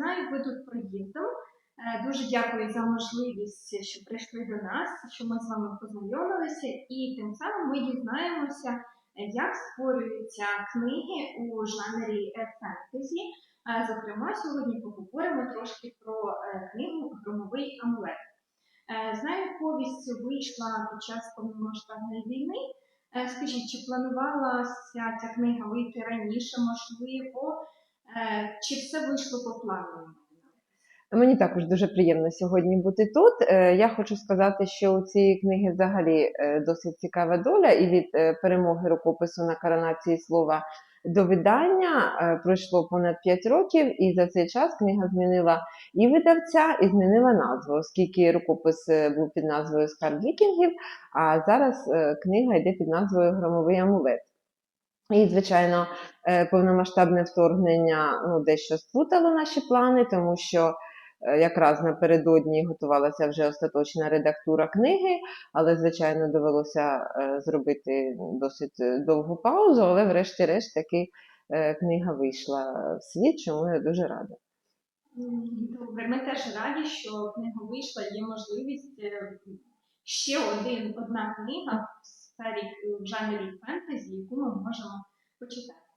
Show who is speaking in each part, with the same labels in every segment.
Speaker 1: Знаю, ви тут проїздом. Е, Дуже дякую за можливість, що прийшли до нас, що ми з вами познайомилися, і тим самим ми дізнаємося, як створюються книги у жанрі е, фентезі. Е, Зокрема, сьогодні поговоримо трошки про книгу Громовий амулет. Знаю, повість вийшла під час повномасштабної війни. Скажіть, чи планувалася ця книга вийти раніше, можливо, чи все вийшло по плану?
Speaker 2: Мені також дуже приємно сьогодні бути тут. Е, Я хочу сказати, що у цієї книги взагалі е, досить цікава доля, і від е, перемоги рукопису на коронації слова до видання е, пройшло понад 5 років, і за цей час книга змінила і видавця, і змінила назву, оскільки рукопис е, був під назвою Скарб Вікінгів, а зараз е, книга йде під назвою Громовий амулет. І, звичайно, е, повномасштабне вторгнення ну, дещо сплутало наші плани, тому що е, якраз напередодні готувалася вже остаточна редактура книги, але, звичайно, довелося е, зробити досить довгу паузу, але врешті-решт таки книга вийшла в світ, чому я дуже рада.
Speaker 1: Добре, ми теж раді, що книга вийшла, є можливість ще один, одна книга в в жанрі фентезі, яку ми можемо почитати.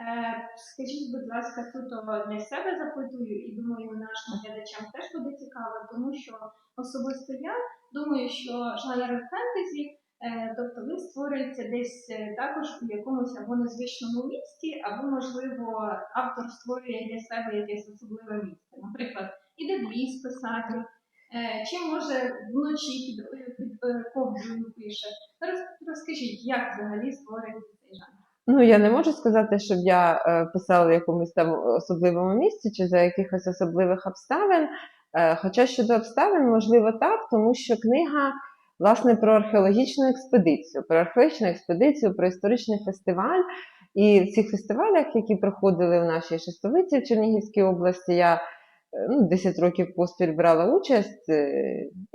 Speaker 1: Е, Скажіть, будь ласка, тут для себе запитую, і думаю, нашим глядачам теж буде цікаво, тому що особисто я думаю, що жанр фентезі, е, тобто він створюється десь е, також у якомусь або незвичному місці, або, можливо, автор створює для себе якесь особливе місце. Наприклад, іде ліс писати, е, чи може вночі під, е, пише. Роз- Розкажіть, як взагалі створюється цей жанр?
Speaker 2: Ну, я не можу сказати, щоб я е, писала в якомусь там особливому місці чи за якихось особливих обставин. Е, хоча щодо обставин, можливо, так, тому що книга власне про археологічну експедицію, про археологічну експедицію, про історичний фестиваль. І в цих фестивалях, які проходили в нашій шестовиці в Чернігівській області, я ну, 10 років поспіль брала участь, е,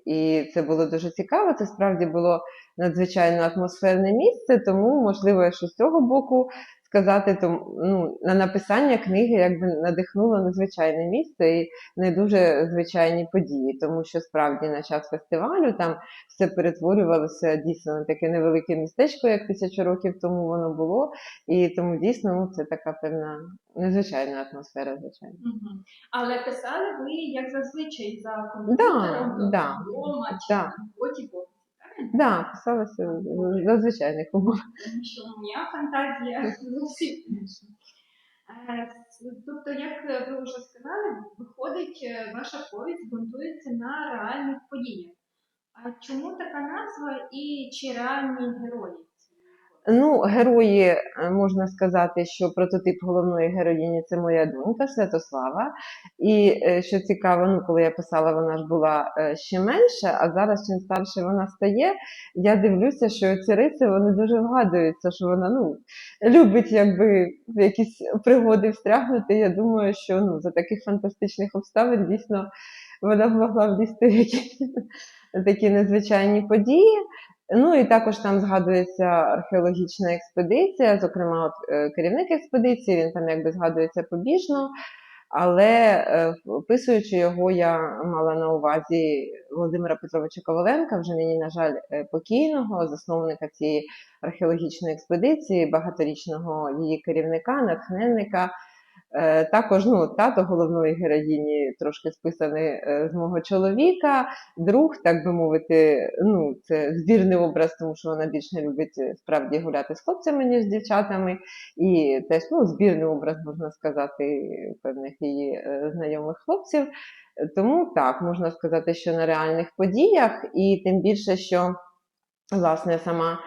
Speaker 2: і це було дуже цікаво. Це справді було надзвичайно атмосферне місце, тому, можливо, що з цього боку сказати, то, ну, на написання книги якби надихнуло незвичайне місце і не дуже звичайні події, тому що справді на час фестивалю там все перетворювалося дійсно на таке невелике містечко, як тисячу років тому воно було. І тому дійсно ну, це така певна незвичайна атмосфера, звичайно.
Speaker 1: Мгм. Але писали ви, як зазвичай, за комп'ютером, тобто
Speaker 2: да,
Speaker 1: вдома чи
Speaker 2: да.
Speaker 1: на роботі, бо
Speaker 2: Да, писалася за звичайних умов.
Speaker 1: що моя фантазія зовсім інша. Е, Тобто, як ви вже сказали, виходить, е, ваша повість ґрунтується на реальних подіях. А чому така назва і чи реальні герої?
Speaker 2: Ну, герої, е, можна сказати, що прототип головної героїні це моя донька Святослава. І е, що цікаво, ну, коли я писала, вона ж була е, ще менша, а зараз чим старше вона стає, я дивлюся, що ці риси вони дуже вгадуються, що вона ну, любить якби в якісь пригоди встрягнути. Я думаю, що ну, за таких фантастичних обставин дійсно вона могла влізти в якісь такі незвичайні події. Ну і також там згадується археологічна експедиція, зокрема, от, е, керівник експедиції, він там якби згадується побіжно, але е, описуючи його, я мала на увазі Володимира Петровича Коваленка, вже нині, на жаль, е, покійного, засновника цієї археологічної експедиції, багаторічного її керівника, натхненника. Е, Також ну, тато головної героїні трошки списаний е, з мого чоловіка, друг, так би мовити, ну, це збірний образ, тому що вона більш не любить е, справді гуляти з хлопцями, ніж з дівчатами. І теж ну, збірний образ, можна сказати, певних її знайомих хлопців. Тому так, можна сказати, що на реальних подіях, і тим більше, що власне сама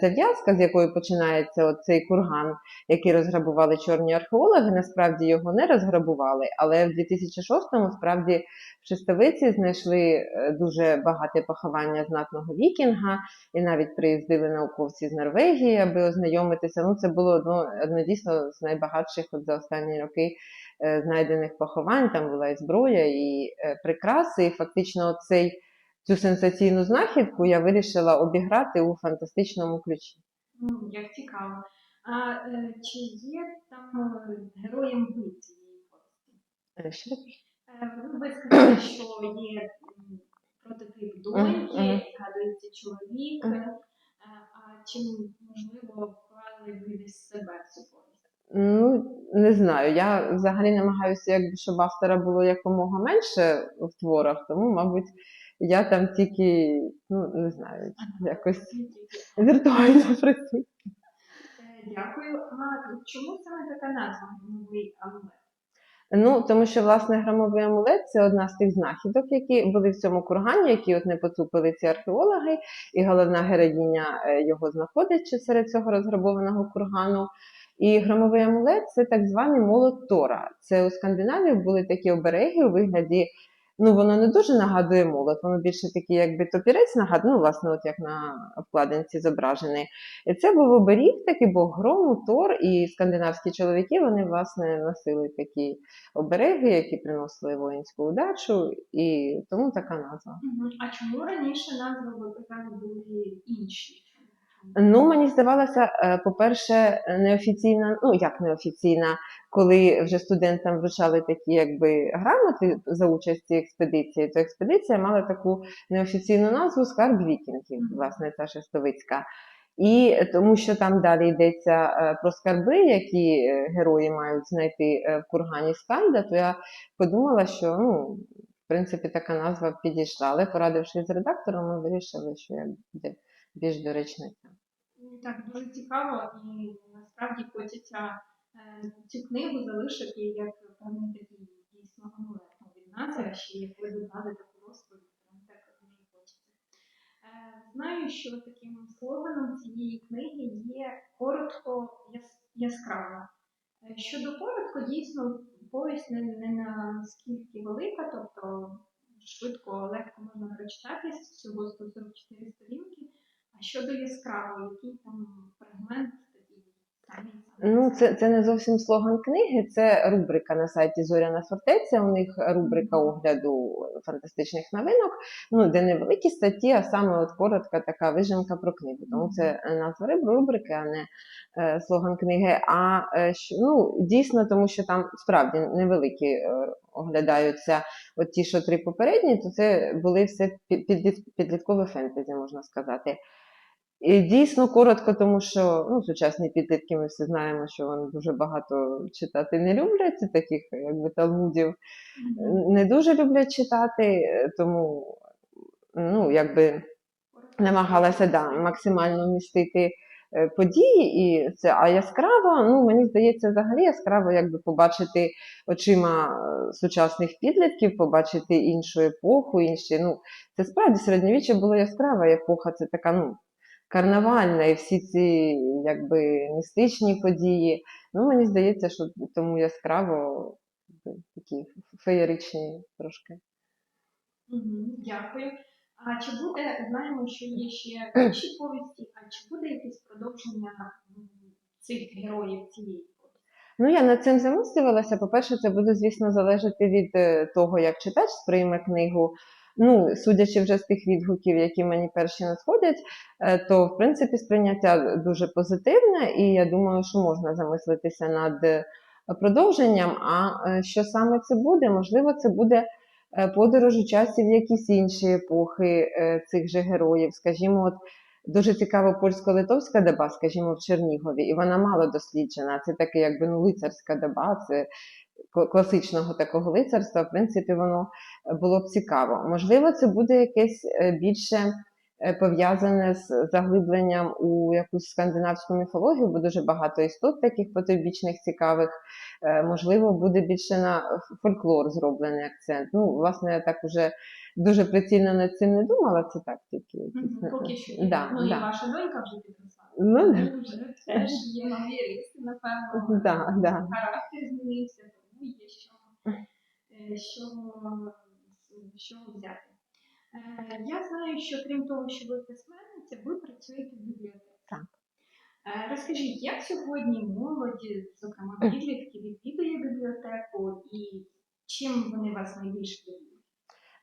Speaker 2: зав'язка, з якої починається цей курган, який розграбували чорні археологи, насправді його не розграбували, але в 2006-му справді в Шестовиці знайшли е, дуже багате поховання знатного вікінга, і навіть приїздили науковці з Норвегії, аби ознайомитися. Ну, це було одно, одно дійсно з найбагатших от за останні роки е, знайдених поховань. Там була і зброя, і е, прикраси. І фактично цей, цю сенсаційну знахідку я вирішила обіграти у фантастичному ключі.
Speaker 1: Ну, як цікаво. А е, чи є там е, героєм ви цієї повісті? Ви сказали, що є прототип доньки, згадується чоловік. Е, А чи можливо вклали ви десь себе в цю повість?
Speaker 2: Ну, не знаю. Я взагалі намагаюся, якби, щоб автора було якомога менше в творах, тому, мабуть, я там тільки, ну, не знаю, якось віртуально працюю.
Speaker 1: Е, Дякую. А чому саме така назва новий амулет?
Speaker 2: Ну, тому що, власне, громовий амулет це одна з тих знахідок, які були в цьому кургані, які от не поцупили ці археологи, і головна героїня е, його знаходить серед цього розграбованого кургану. І громовий амулет це так званий молот Тора. Це у Скандинавії були такі обереги у вигляді. Ну, воно не дуже нагадує молот, воно більше такий, якби топірець нагадує, ну, власне, от як на обкладинці зображений. Це був оберіг, такий бог грому, Тор, і скандинавські чоловіки вони, власне, носили такі обереги, які приносили воїнську удачу, і тому така назва.
Speaker 1: А чому раніше назви ви казали були інші?
Speaker 2: Ну, мені здавалося, е, по-перше, неофіційна, ну як неофіційна, коли вже студентам вручали такі якби грамоти за участь в експедиції, то експедиція мала таку неофіційну назву Скарб вікінгів, власне, ця шестовицька. І тому що там далі йдеться е, про скарби, які е, герої мають знайти в кургані Скальда, то я подумала, що ну, в принципі така назва підійшла. Але порадившись з редактором, ми вирішили, що буде більш доречна
Speaker 1: Так, дуже цікаво і насправді хочеться е, цю книгу залишити як певний такий дійсно амулет ну, від а ще як ви додали таку розповідь, прям так дуже хочеться. Е, Знаю, що таким слоганом цієї книги є коротко яс- яскраво. Е, Щодо коротко, дійсно повість не, не наскільки велика, тобто швидко, легко можна прочитати з всього 144 сторінки. А щодо яскраво, який там фрагмент такий
Speaker 2: Ну, це, це не зовсім слоган книги, це рубрика на сайті Зоряна фортеця. У них рубрика огляду фантастичних новинок, ну, де не великі статті, а саме от коротка така вижимка про книгу. Тому це назва рубрики, а не е, слоган книги. А е, ну, дійсно, тому що там справді невеликі е, оглядаються от ті, що три попередні, то це були все під- підліт- підліткове фентезі, можна сказати. І дійсно коротко, тому що ну, сучасні підлітки ми всі знаємо, що вони дуже багато читати не люблять, і таких якби талмудів не дуже люблять читати, тому ну, якби намагалася да, максимально вмістити е, події, і це а яскраво, ну мені здається, взагалі яскраво якби побачити очима е, сучасних підлітків, побачити іншу епоху, інші. Ну, це справді середньовіччя було яскрава епоха, це така, ну. Карнавальна і всі ці якби містичні події. Ну, мені здається, що тому яскраво такі феєричні трошки.
Speaker 1: Дякую. А чи буде, знаємо, що є ще інші повісті, а чи буде якесь продовження цих героїв цієї?
Speaker 2: Ну, я над цим замислювалася. По-перше, це буде, звісно, залежати від е, того, як читач сприйме книгу. Ну, судячи вже з тих відгуків, які мені перші надходять, е, то в принципі сприйняття дуже позитивне, і я думаю, що можна замислитися над е, продовженням. А е, що саме це буде? Можливо, це буде подорож у часі в якісь інші епохи цих же героїв. Скажімо, от Дуже цікава польсько-литовська доба, скажімо, в Чернігові, і вона мало досліджена. Це таке, якби ну, лицарська доба, це класичного такого лицарства. В принципі, воно е, було б цікаво. Можливо, це буде якесь е, більше е, пов'язане з заглибленням у якусь скандинавську міфологію, бо дуже багато істот таких потойбічних цікавих. Можливо, буде більше на фольклор зроблений акцент. Ну, власне, я так уже дуже прицільно над цим не думала, це так тільки.
Speaker 1: Поки що.
Speaker 2: Да,
Speaker 1: ну і ваша донька вже підросла.
Speaker 2: Ну, да.
Speaker 1: Вже теж є нові риси, напевно.
Speaker 2: Да, да.
Speaker 1: Характер змінився, є що, е, що, що взяти. Е, Я знаю, що крім того, що ви письменниця, ви працюєте в бібліотеці.
Speaker 2: Так.
Speaker 1: Е, Розкажіть, як сьогодні молоді, зокрема підлітки, відвідує бібліотеку і чим вони вас найбільше дивують?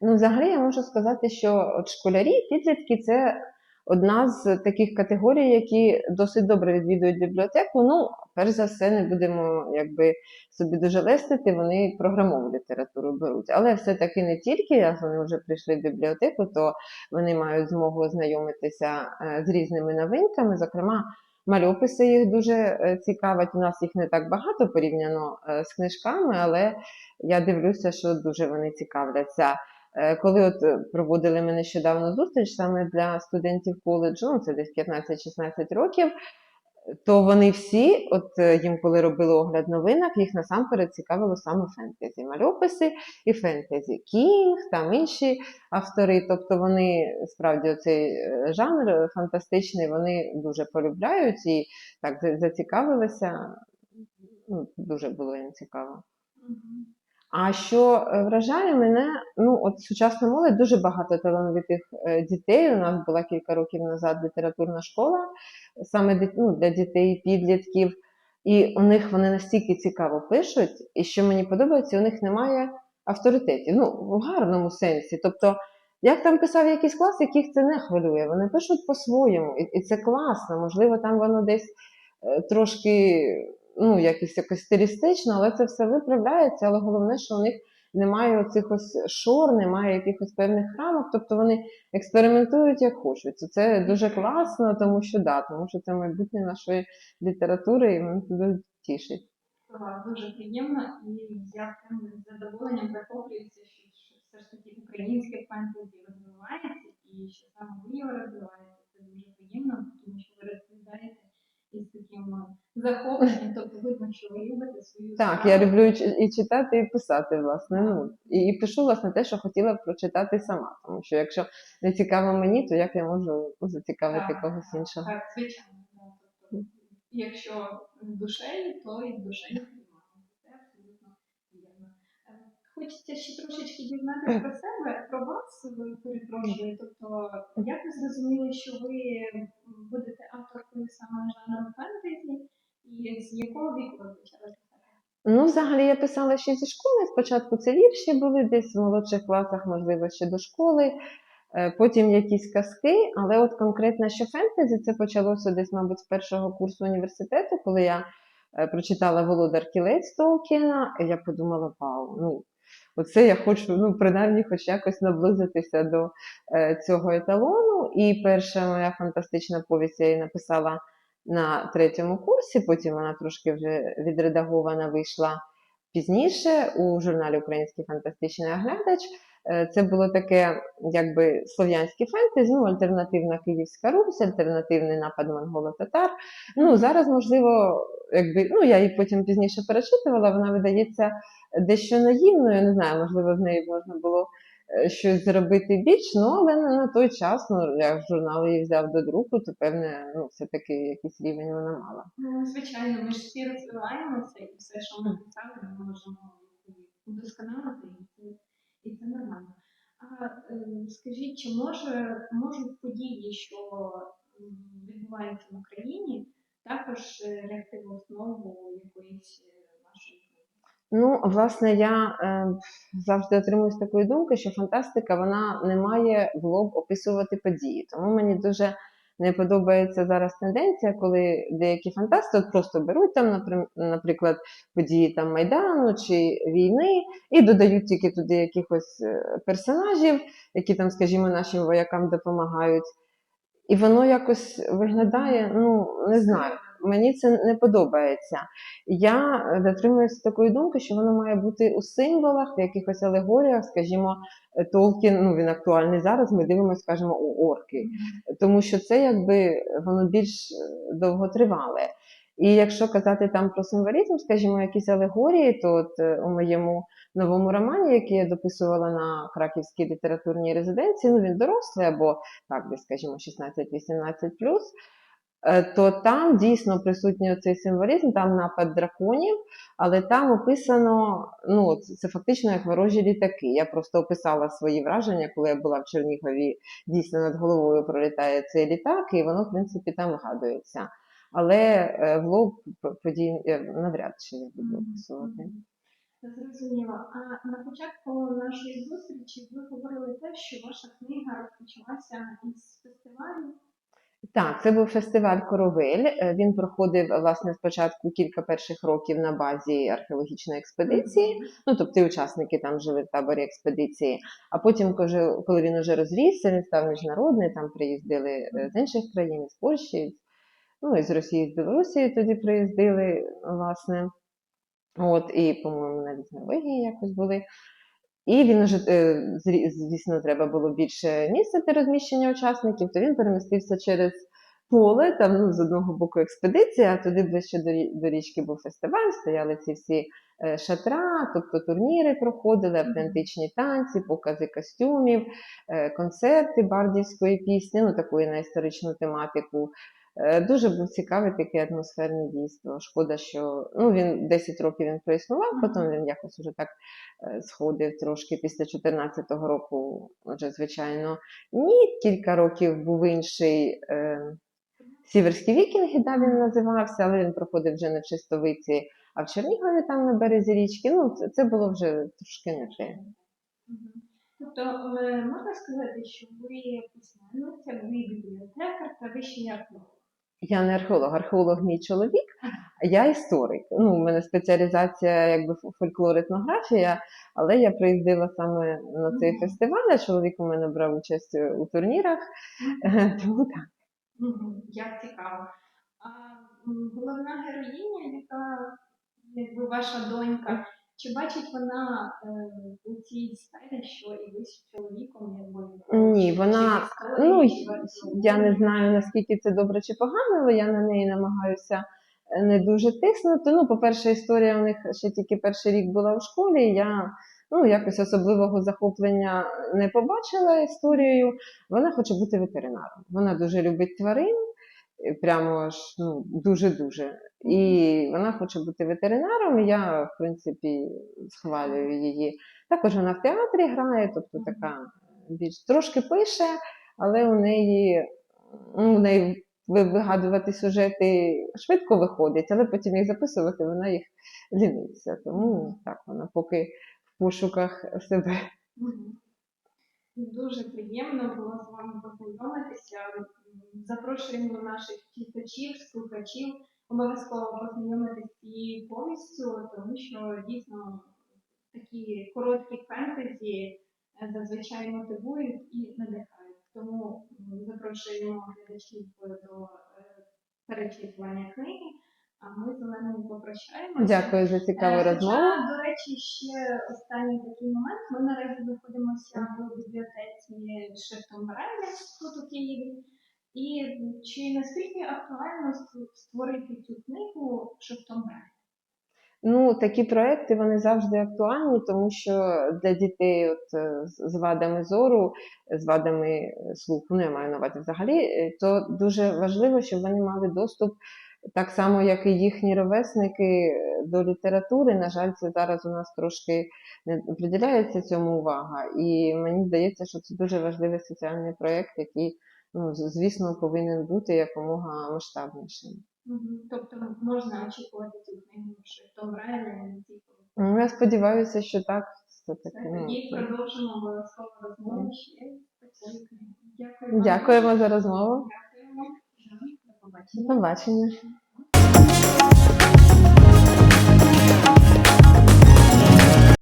Speaker 2: Ну, взагалі я можу сказати, що от школярі, підлітки це одна з таких категорій, які досить добре відвідують бібліотеку. Ну, перш за все, не будемо якби собі дуже лестити, вони програмову літературу беруть. Але все-таки не тільки, як вони вже прийшли в бібліотеку, то вони мають змогу ознайомитися е, з різними новинками. Зокрема, мальописи їх дуже е, цікавить. У нас їх не так багато порівняно е, з книжками, але я дивлюся, що дуже вони цікавляться. Е, Коли от е, проводили ми нещодавно зустріч саме для студентів коледжу, ну це десь 15-16 років, то вони всі, от е, їм коли робили огляд новинок, їх насамперед цікавило саме фентезі, мальописи і фентезі. Кінг, там інші автори. Тобто вони справді цей жанр фантастичний, вони дуже полюбляють і так зацікавилися. Ну, дуже було їм цікаво. А що е, вражає мене, ну от сучасна молодь дуже багато талановитих е, дітей. У нас була кілька років назад літературна школа саме ну, для дітей, підлітків, і у них вони настільки цікаво пишуть, і що мені подобається, у них немає авторитетів. Ну, в гарному сенсі. Тобто, як там писав якийсь клас, яких це не хвилює. Вони пишуть по-своєму, і, і це класно. Можливо, там воно десь е, трошки ну, якось, якось стилістично, але це все виправляється. Але головне, що у них немає оцих ось шор, немає якихось певних рамок, тобто вони експериментують як хочуть. Це- дуже класно, тому що да, тому що це майбутнє нашої літератури, і мене це дуже тішить.
Speaker 1: Дуже приємно, і я з задоволенням захоплююся, що, що все ж таки українське фентезі розвивається, і що саме ви його розвиваєте. Це дуже приємно, тому що ви розповідаєте із таким е, захопленням, що ви любите свою
Speaker 2: Так, я люблю і читати, і писати, власне. Ну, і, і пишу, власне, те, що хотіла прочитати сама. Тому що якщо не цікаво мені, то як я можу зацікавити
Speaker 1: Так,
Speaker 2: когось іншого?
Speaker 1: Так, звичайно. Тобто, якщо душею, то і душею. Е, Хочеться ще трошечки дізнатися про себе, про вас, перепрошую. Тобто, як ви зрозуміли, що ви будете авторкою саме жанру фентезі, з якого віку ви почали?
Speaker 2: Ну, взагалі я писала ще зі школи. Спочатку це вірші були десь в молодших класах, можливо, ще до школи. Е, Потім якісь казки, але от конкретно що фентезі, це почалося десь, мабуть, з першого курсу університету, коли я е, прочитала Володар Кілець Толкіна, і я подумала, вау, ну оце я хочу, ну, принаймні, хоч якось наблизитися до е, цього еталону. І перша моя фантастична повість я її написала на третьому курсі, потім вона трошки вже відредагована вийшла пізніше у журналі Український фантастичний оглядач. Е, Це було таке, якби слов'янське фентезі, ну, альтернативна Київська Русь, альтернативний напад монголо-татар. Ну, зараз, можливо, якби, ну, я її потім пізніше перечитувала, вона видається дещо наївною, не знаю, можливо, з неї можна було щось зробити більш, ну, але на, той час, ну, як журнал її взяв до друку, то певне, ну, все-таки якийсь рівень вона мала.
Speaker 1: Ну, звичайно, ми ж всі розвиваємося, і все, що ми писали, ми можемо удосконалити, і це, нормально. А е, скажіть, чи може можуть події, що відбуваються в Україні, також е, лягти в основу якоїсь е?
Speaker 2: Ну, власне, я е, завжди отримуюсь такої думки, що фантастика вона не має в лоб описувати події. Тому мені дуже не подобається зараз тенденція, коли деякі фантасти просто беруть там, наприклад, події там Майдану чи війни, і додають тільки туди якихось е, персонажів, які там, скажімо, нашим воякам допомагають. І воно якось виглядає, ну не знаю, мені це не подобається. Я е, дотримуюся такої думки, що воно має бути у символах, в якихось алегоріях, скажімо, е, Толкін, ну він актуальний зараз. Ми дивимося, скажімо, у орки, тому що це якби воно більш е, довготривале. І якщо казати там про символізм, скажімо, якісь алегорії, то от е, у моєму новому романі, який я дописувала на Краківській літературній резиденції, ну він дорослий або так, десь, скажімо, 16-18 е, то там дійсно присутній цей символізм, там напад драконів, але там описано, ну, це фактично як ворожі літаки. Я просто описала свої враження, коли я була в Чернігові, дійсно над головою пролітає цей літак, і воно, в принципі, там вгадується. Але е, в лоб подій е, навряд чи я буду описувати.
Speaker 1: Зрозуміло. А на початку нашої зустрічі ви говорили те, що ваша книга розпочалася із фестивалю
Speaker 2: Так, це був фестиваль Коровиль. Е, Він проходив власне спочатку кілька перших років на базі археологічної експедиції. Ну, тобто учасники там жили в таборі експедиції. А потім, коли він уже розрісся, він став міжнародний, там приїздили е, з інших країн, з Польщі, ну і з Росії, з Білорусі тоді приїздили, власне. От, і, по-моєму, навіть Норвегії якось були. І він уже, е, звісно, треба було більше місця для розміщення учасників, то він перемістився через поле, там ну, з одного боку експедиція, а туди ближче до, річки був фестиваль, стояли ці всі е, шатра, тобто турніри проходили, автентичні танці, покази костюмів, е, концерти бардівської пісні, ну такої на історичну тематику. Е, Дуже був цікавий таке атмосферне дійство. Шкода, що ну, він 10 років він проіснував, потім він якось уже так е, сходив трошки після 14-го року, вже звичайно. Ні, кілька років був інший е, Сіверські вікінги, да, він називався, але він проходив вже не в Шестовиці, а в Чернігові там на березі річки. Ну, це, це було вже трошки не те.
Speaker 1: Тобто е, можна сказати, що ви письменниця, ви бібліотекар та ви ще археолог.
Speaker 2: Я не археолог, археолог мій чоловік, а я історик. Ну, у мене спеціалізація якби фольклор етнографія, але я приїздила саме на цей фестиваль, а чоловік у мене брав участь у турнірах. Тому так.
Speaker 1: Як цікаво. А головна героїня, яка якби ваша донька, чи бачить вона е, у цій сфері, що і ви з чоловіком якби
Speaker 2: Ні, вона
Speaker 1: в
Speaker 2: ну я не знаю наскільки це добре чи погано, але я на неї намагаюся е, не дуже тиснути. Ну, по-перше, історія у них ще тільки перший рік була у школі. Я ну якось особливого захоплення не побачила історією. Вона хоче бути ветеринаром. Вона дуже любить тварин, прямо ж ну дуже дуже. І вона хоче бути ветеринаром. Я, в принципі, схвалюю її. Також вона в театрі грає, тобто така більш трошки пише, але у неї, ну, у неї вигадувати сюжети швидко виходить, але потім їх записувати вона їх ліниться. Тому так вона поки в пошуках себе.
Speaker 1: Дуже приємно було з вами познайомитися. Запрошуємо наших читачів, слухачів обов'язково познайомитися з цією повістю, тому що дійсно такі короткі фентезі е, зазвичай мотивують і надихають. Тому запрошуємо глядачів до е, перечитування книги. А ми з Оленою попрощаємося.
Speaker 2: Дякую за цікаву
Speaker 1: Е,
Speaker 2: розмову.
Speaker 1: До речі, ще останній такий момент. Ми наразі знаходимося в бібліотеці Шрифтом Брайля тут у Києві. І чи наскільки актуально ст- створити цю книгу шрифтом Брайля?
Speaker 2: Ну, такі проекти вони завжди актуальні, тому що для дітей от, е, з з вадами зору, з вадами е, слуху, ну я маю на увазі взагалі, е, то дуже важливо, щоб вони мали доступ так само, як і їхні ровесники е, до літератури. На жаль, це зараз у нас трошки не приділяється цьому увага. І мені здається, що це дуже важливий соціальний проєкт, який, ну, звісно, повинен бути якомога масштабнішим.
Speaker 1: Тобто можна очікувати книгу шрифтом не тільки.
Speaker 2: Ну, Я сподіваюся, що так. Ну,
Speaker 1: Тоді продовжимо обов'язково розмову ще.
Speaker 2: Дякуємо за розмову.
Speaker 1: Дякуємо. Побачення.
Speaker 2: побачення.